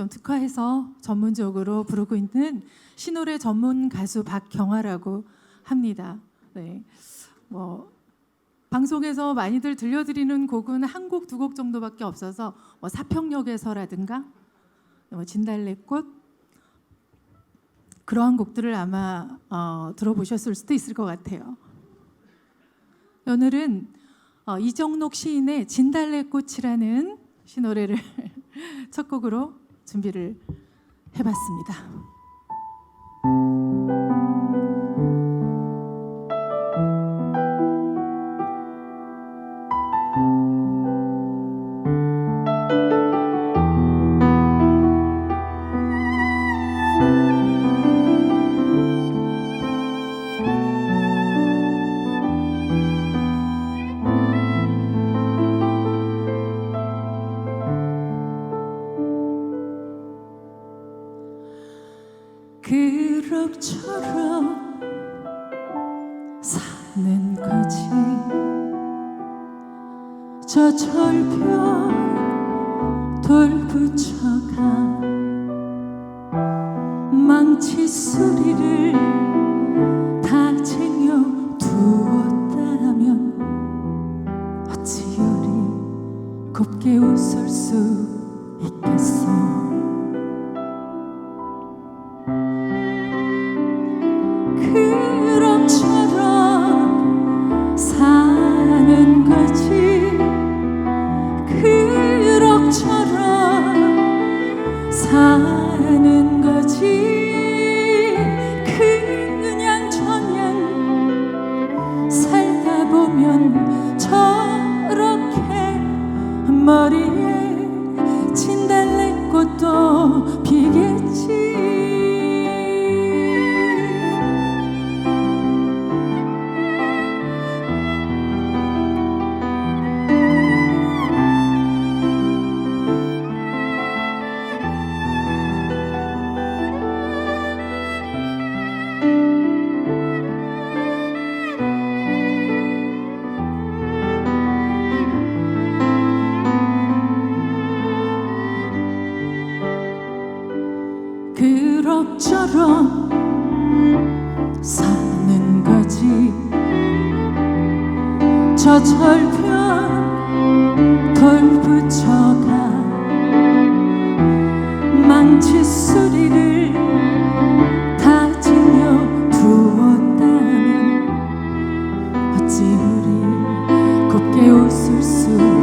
좀 특화해서 전문적으로 부르고 있는 시노래 전문 가수 박경아라고 합니다. 네. 뭐 방송에서 많이들 들려드리는 곡은 한 곡 두 곡 정도밖에 없어서 뭐 사평역에서라든가 뭐 진달래꽃 그러한 곡들을 아마 어, 들어보셨을 수도 있을 것 같아요. 오늘은 어, 이정록 시인의 진달래꽃이라는 시노래를 첫 곡으로 준비를 해봤습니다. 사는 거지. 저 절벽 돌 붙여가 망치 소리를 다 쟁여 두었다면 어찌 우리 곱게 웃을 수 있겠어 그럭저럭 사는 거지. 저 절벽 돌 붙여가 망치 소리를 다 쟁여 두었다면 어찌 우리 곱게 웃을 수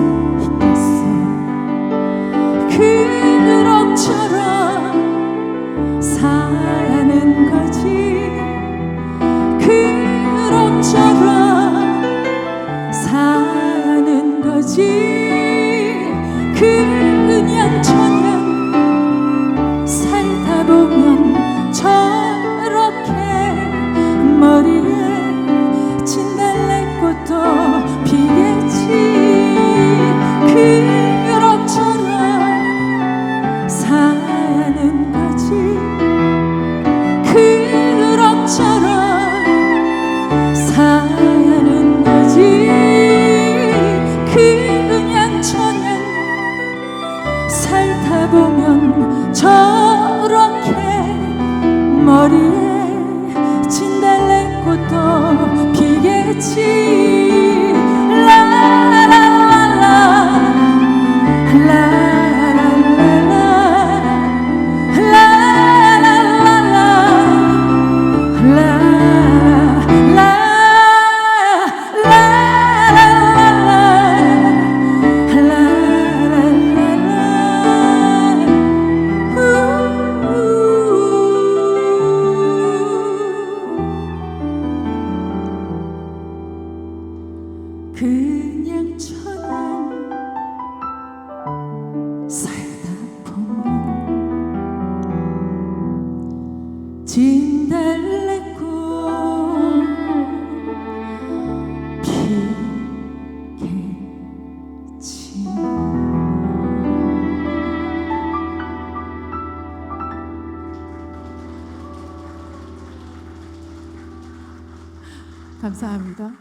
감사합니다.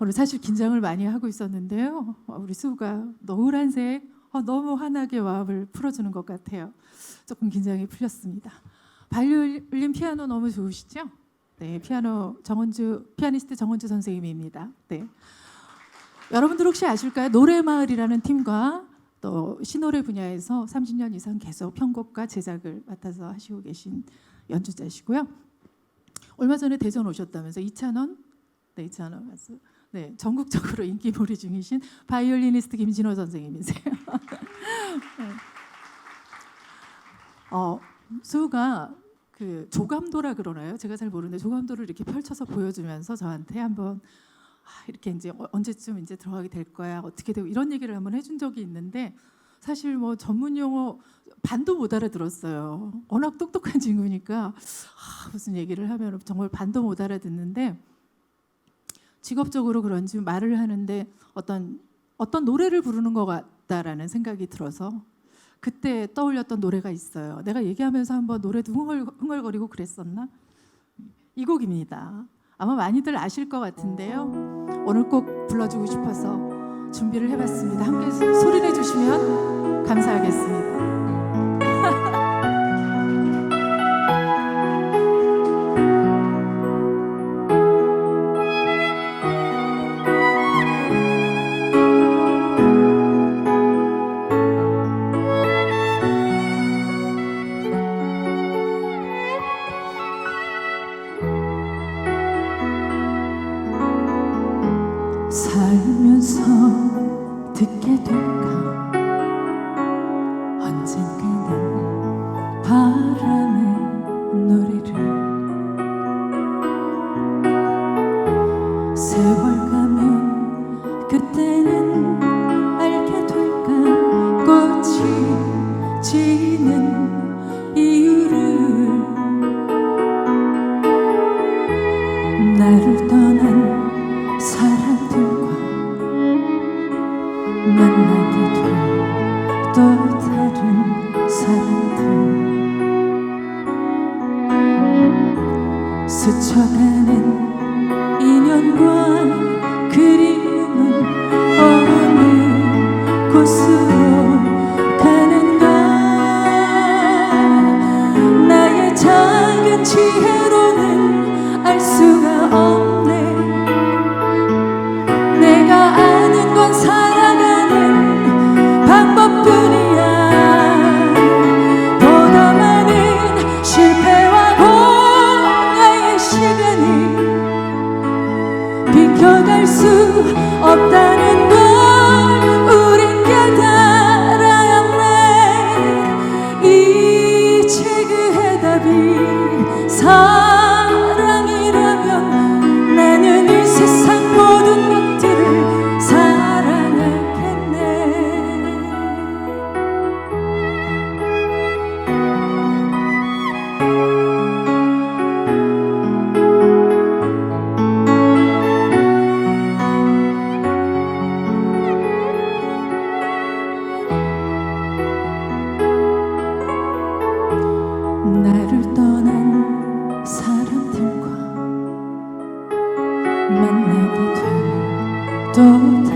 오늘 사실 긴장을 많이 하고 있었는데요. 어, 우리 수가 노란색 어, 너무 환하게 마음을 풀어주는 것 같아요. 조금 긴장이 풀렸습니다. 바이올린 피아노 너무 좋으시죠? 네, 피아노 정원주 피아니스트 정원주 선생님입니다. 네. 여러분들 혹시 아실까요? 노래마을이라는 팀과 또 신노래 분야에서 30년 이상 계속 편곡과 제작을 맡아서 하시고 계신 연주자시고요. 얼마 전에 대전 오셨다면서 이찬원, 네 가수, 네 전국적으로 인기몰이 중이신 바이올리니스트 김진호 선생님이세요. 네. 어 수가 그 조감도라 그러나요? 제가 잘 모르는데 조감도를 이렇게 펼쳐서 보여주면서 저한테 한번 아, 이렇게 이제 어- 언제쯤 이제 들어가게 될 거야 어떻게 되고 이런 얘기를 한번 해준 적이 있는데 사실 뭐 전문 용어 반도 못 알아들었어요. 워낙 똑똑한 친구니까 아, 무슨 얘기를 하면 정말 반도 못 알아듣는데 직업적으로 그런지 말을 하는데 어떤 어떤 노래를 부르는 것 같다라는 생각이 들어서 그때 떠올렸던 노래가 있어요. 내가 얘기하면서 한번 노래도 흥얼, 흥얼거리고 그랬었나? 이 곡입니다. 아마 많이들 아실 것 같은데요. 오늘 꼭 불러주고 싶어서 준비를 해봤습니다. 함께 소- 소리 내주시면 감사하겠습니다. 언 수 없다는 걸 우린 해. 이제 그 해답이 사 떠난 사람들과 만나게 될또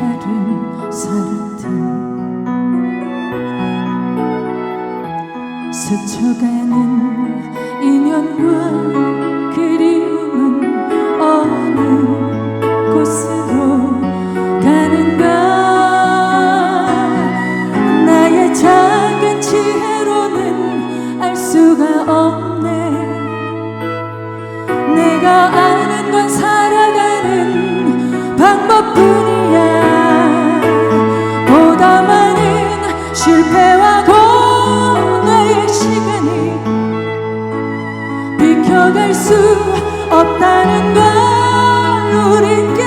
수 없다는 걸 우린 해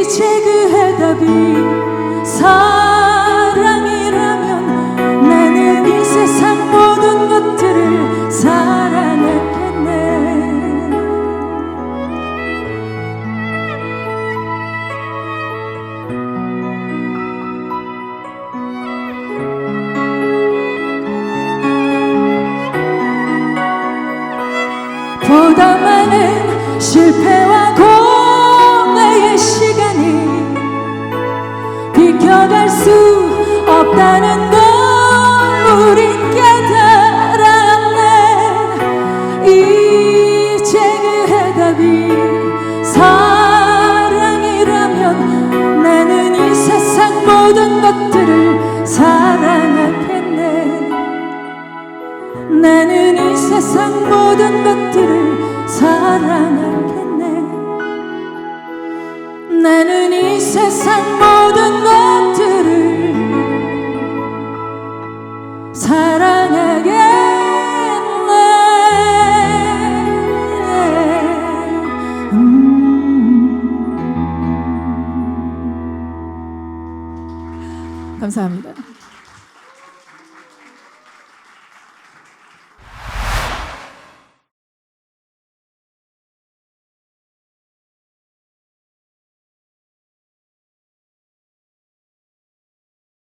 이제 그 해답이 사 없다는 걸 우린 깨달았네. 이제 그 해답이 사랑이라면 나는 이 세상 모든 것들을 사랑하겠네. 나는 이 세상 모든 것들을 사랑하겠네. 나는 이 세상 모든 감사합니다.